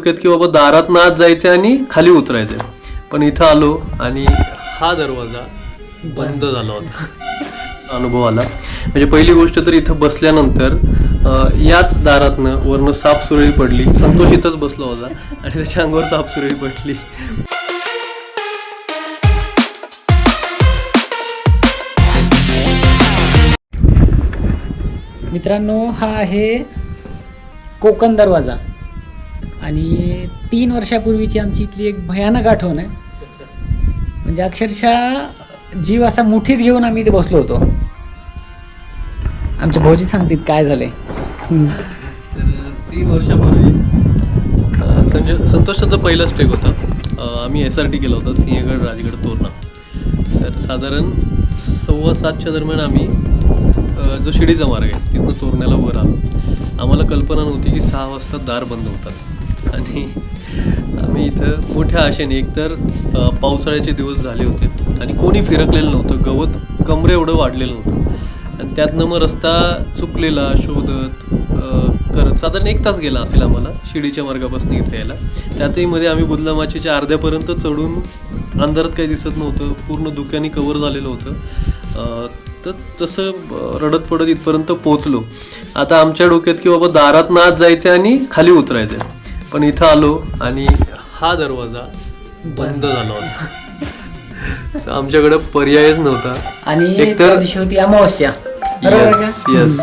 डोक्यात की बाबा दारात आत जायचे आणि खाली उतरायचे. पण इथं आलो आणि हा दरवाजा बंद झाला होता. अनुभव आला. म्हणजे पहिली गोष्ट तर इथं बसल्यानंतर याच दारातनं वरनं साफ सुरळी पडली. संतोष इथंच बसला होता आणि त्याच्या अंगावर साप सुरळी पडली. मित्रांनो हा आहे कोकण दरवाजा. आणि तीन वर्षापूर्वीची आमची इथली एक भयानक आठवण आहे. म्हणजे अक्षरशः जीव असा मुठीत घेऊन आम्ही इथे बसलो होतो. आमच्या भाऊजी सांगतील काय झाले तर तीन वर्षापूर्वी संजय संतोषाचा पहिलाच ट्रेक होता. आम्ही एस आर टी केला होता सिंहगड राजगड तोरणा. तर साधारण सव्वा सातच्या दरम्यान आम्ही जो शिडीचा मार्ग आहे तिथून तोरण्याला वर आलो. आम्हाला कल्पना नव्हती की सहा वाजता दार बंद होतात. आणि आम्ही इथं मोठ्या आशेने एकतर पावसाळ्याचे दिवस झाले होते आणि कोणी फिरकलेलं नव्हतं. गवत कमरे एवढं वाढलेलं नव्हतं. आणि त्यातनं मग रस्ता चुकलेला शोधत करत साधारण एक तास गेला असेल आम्हाला शिडीच्या मार्गापासून इथे यायला. त्यातही मध्ये आम्ही बुदलामाचीच्या अर्ध्यापर्यंत चढून अंधारात काही दिसत नव्हतं. पूर्ण धुक्याने कव्हर झालेलं होतं. तर तसं रडत पडत इथपर्यंत पोचलो आता आमच्या डोक्यात की बाबा दारात आत जायचं आणि खाली उतरायचे पण इथं आलो आणि हा दरवाजा बंद झाला होता. तर आमच्याकडे पर्यायच नव्हता. आणि एकतर- होती अमावस्या. येस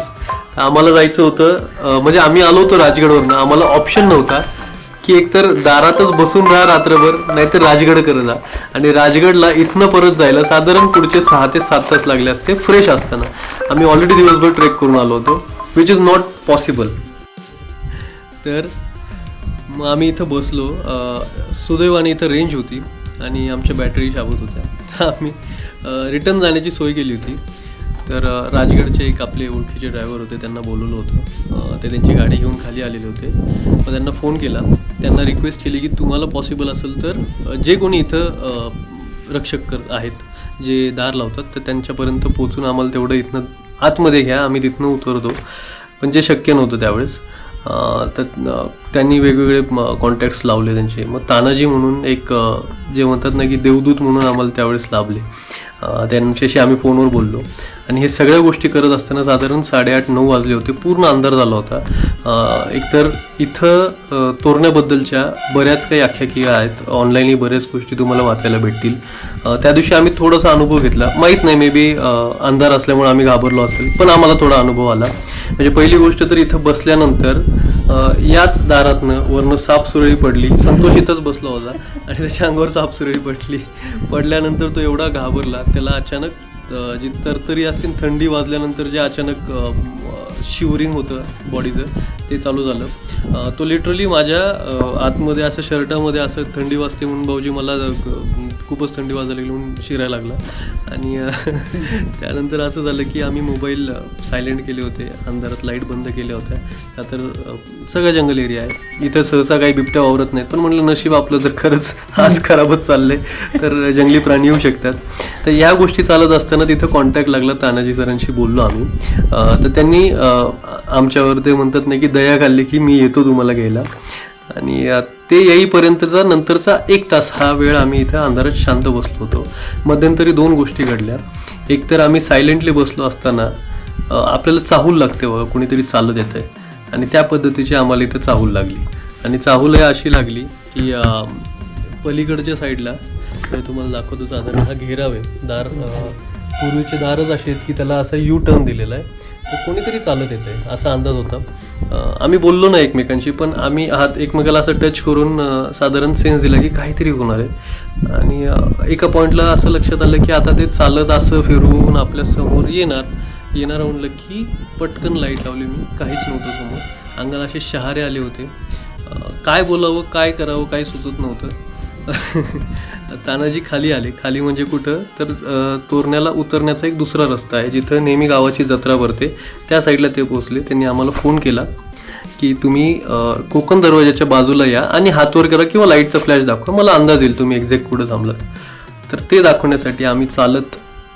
आम्हाला जायचं होतं म्हणजे आम्ही आलो होतो राजगडवरनं. आम्हाला ऑप्शन नव्हता की एकतर दारातच बसून राहा रात्रभर नाहीतर राजगड करत जा आणि राजगडला इथनं परत जायला साधारण पुढचे सहा ते सात तास लागले असते फ्रेश असताना. आम्ही ऑलरेडी दिवसभर ट्रेक करून आलो होतो विच इज नॉट पॉसिबल तर मग आम्ही इथं बसलो. सुदैवाने इथं रेंज होती आणि आमच्या बॅटरी शाबत होत्या. तर आम्ही रिटर्न जाण्याची सोय केली होती. तर राजगडचे एक आपले ओळखीचे ड्रायव्हर होते त्यांना बोलवलं होतं. ते त्यांची गाडी घेऊन खाली आलेले होते. मग त्यांना फोन केला. त्यांना रिक्वेस्ट केली की तुम्हाला पॉसिबल असेल तर जे कोणी इथं रक्षक कर आहेत जे दार लावतात तर त्यांच्यापर्यंत पोचून आम्हाला तेवढं इथनं आतमध्ये घ्या. आम्ही तिथनं उतरतो. पण जे शक्य नव्हतं त्यावेळेस. तर त्यांनी वेगवेगळे कॉन्टॅक्ट्स लावले त्यांचे. मग तानाजी म्हणून एक जे म्हणतात ना की देवदूत म्हणून आम्हाला त्यावेळेस लाभले. त्यांच्याशी आम्ही फोनवर बोललो. आणि हे सगळ्या गोष्टी करत असताना साधारण साडेआठ नऊ वाजले होते. पूर्ण अंधार झाला होता. एकतर इथं तोरण्याबद्दलच्या बऱ्याच काही आख्यायिका आहेत. ऑनलाईनही बऱ्याच गोष्टी तुम्हाला वाचायला भेटतील. त्या दिवशी आम्ही थोडासा अनुभव घेतला. माहीत नाही मे बी अंधार असल्यामुळे आम्ही घाबरलो असेल पण आम्हाला थोडा अनुभव आला. म्हणजे पहिली गोष्ट तर इथं बसल्यानंतर याच दारातनं वरनं साप सुरळी पडली. संतोष इथंच बसला होता. आणि त्याच्या अंगावर साप सुरळी पडली. पडल्यानंतर तो एवढा घाबरला त्याला अचानक जी तरतरी असतील थंडी वाजल्यानंतर जे अचानक शिवरिंग होतं बॉडीचं ते चालू झालं. तो लिटरली माझ्या आतमध्ये असं शर्टामध्ये असं थंडी वाजते म्हणून भाऊजी मला खूपच थंडी वाजायला लागली म्हणून शिरायला लागला. आणि त्यानंतर असं झालं की आम्ही मोबाईल सायलेंट केले होते. अंधारात लाइट बंद केल्या होत्या. त्या तर सगळ्या जंगल एरिया आहे इथं सहसा काही बिबट्या वावरत नाहीत. पण म्हटलं नशीब आपलं जर खरंच आज खराबच चाललंय. तर जंगली प्राणी येऊ शकतात. तर या गोष्टी चालत असताना तिथं कॉन्टॅक्ट लागला तानाजी सरांशी बोललो आम्ही. तर त्यांनी आमच्यावर ते म्हणतात नाही की दया खाल्ली की मी येतो तुम्हाला घ्यायला. आणि ते येईपर्यंतचा नंतरचा एक तास हा वेळ आम्ही इथं अंधारात शांत बसलो होतो. मध्यंतरी दोन गोष्टी घडल्या. एक तर आम्ही सायलेंटली बसलो असताना आपल्याला चाहूल लागते बघा कुणीतरी चालत येतं आहे आणि त्या पद्धतीची आम्हाला इथं चाहूल लागली. आणि चाहूलही अशी लागली की पलीकडच्या साईडला मी तुम्हाला दाखवतो साधारण हा घेराव आहे. दार पूर्वीचे दारच असे आहेत की त्याला असा यू टर्न दिलेला आहे. कोणीतरी चालत येते आहे असा अंदाज होता. आम्ही बोललो ना एकमेकांशी पण आम्ही हात एकमेकाला असं टच करून साधारण सेन्स दिला की काहीतरी होणार आहे. आणि एका पॉईंटला असं लक्षात आलं की आता ते चालत असं फिरून आपल्यासमोर येणार. येणार म्हणलं की पटकन लाइट लावली मी काहीच नव्हतं समोर. अंगाला असे शहारे आले होते. काय बोलावं काय करावं काय सुचत नव्हतं. तानाजी खाली आले. खाली म्हणजे कुठं? तर तोरण्याला उतरण्याचा एक दुसरा रस्ता आहे जिथं नेहमी गावाची जत्रा भरते. त्या साईडला ते पोचले त्यांनी आम्हाला फोन केला की तुम्ही कोकण दरवाजाच्या बाजूला या आणि हातवर करा किंवा लाईटचा फ्लॅश दाखवा. मला अंदाज येईल तुम्ही एक्झॅक्ट कुठं थांबलात. तर ते दाखवण्यासाठी आम्ही चालत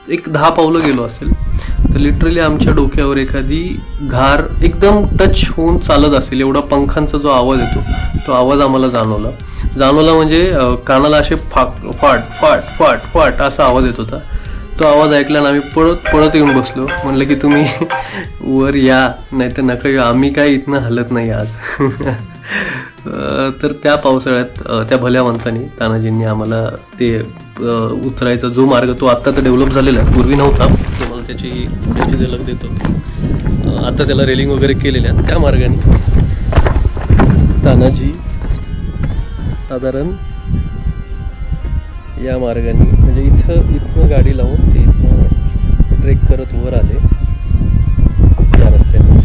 एक दहा पावलं गेलो असेल. तर लिटरली आमच्या डोक्यावर एखादी घार एकदम टच होऊन चालत असेल. एवढा पंखांचा जो आवाज येतो तो आवाज आम्हाला जाणवला. जाणवला म्हणजे कानाला असे फाक फाट फाट फाट फाट असा आवाज येत होता. तो आवाज ऐकल्यानं आम्ही पळत पळत येऊन बसलो. म्हणलं की तुम्ही वर या नाही तर नका येऊ. आम्ही काय इथनं हलत नाही आज. तर त्या पावसाळ्यात त्या भल्या माणसाने तानाजींनी आम्हाला ते उतरायचा जो मार्ग तो आत्ता तर डेव्हलप झालेला आहे. पूर्वी नव्हता. तुम्हाला त्याची त्याची झलक देतो. आत्ता आता त्याला रेलिंग वगैरे केलेल्या त्या मार्गाने तानाजी साधारण या मार्गाने म्हणजे इथं इथनं गाडी लावून ते इथनं ट्रेक करत वर आले या रस्त्याने.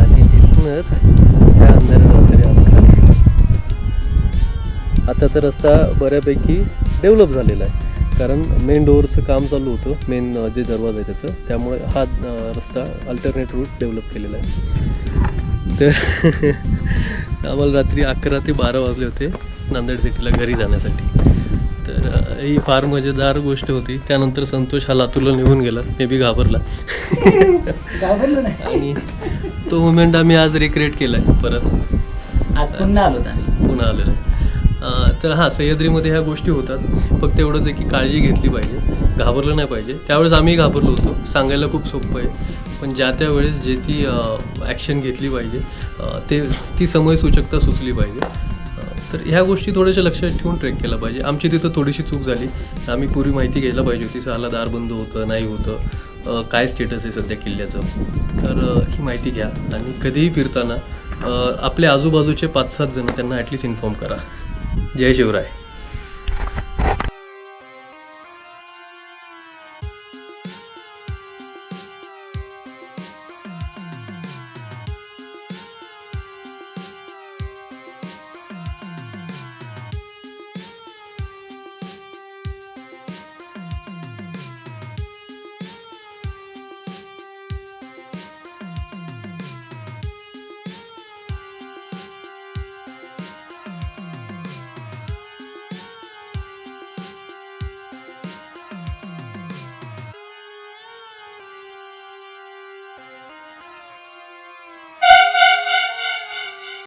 आणि इथनंच त्या अंधाऱ्या आता तर रस्ता बऱ्यापैकी डेव्हलप झालेला आहे. कारण मेन डोअरचं काम चालू होतं मेन जे दरवाजा आहे त्याचं त्यामुळे हा रस्ता अल्टरनेट रूट डेव्हलप केलेला आहे. तर आम्हाला रात्री अकरा ते बारा वाजले होते. नांदेड सिटीला घरी जाण्यासाठी. तर ही फार मजेदार गोष्ट होती. त्यानंतर संतोष हा लातूरला निघून गेला. मे बी घाबरला. आणि तो मुमेंट आम्ही आज रिक्रिएट केला आहे परत. आज पुन्हा आम्ही. पुन्हा आलेलं आहे. तर हां सह्याद्रीमध्ये ह्या गोष्टी होतात. फक्त एवढंच आहे की काळजी घेतली पाहिजे. घाबरलं नाही पाहिजे. त्यावेळेस आम्ही घाबरलो होतो. सांगायला खूप सोपं आहे. पण ज्या त्या वेळेस जे ती ॲक्शन घेतली पाहिजे ते ती समयसूचकता सुचली पाहिजे. तर ह्या गोष्टी थोड्याशा लक्षात ठेवून ट्रेक केला पाहिजे. आमची तिथं थोडीशी चूक झाली. आम्ही पूर्वी माहिती घ्यायला पाहिजे होती सहाला दार बंद होतं नाही होतं. काय स्टेटस आहे सध्या किल्ल्याचं? तर ही माहिती घ्या आणि कधीही फिरताना आपल्या आजूबाजूचे पाच सात जण त्यांना ॲटलीस्ट इन्फॉर्म करा. जय शिवराय.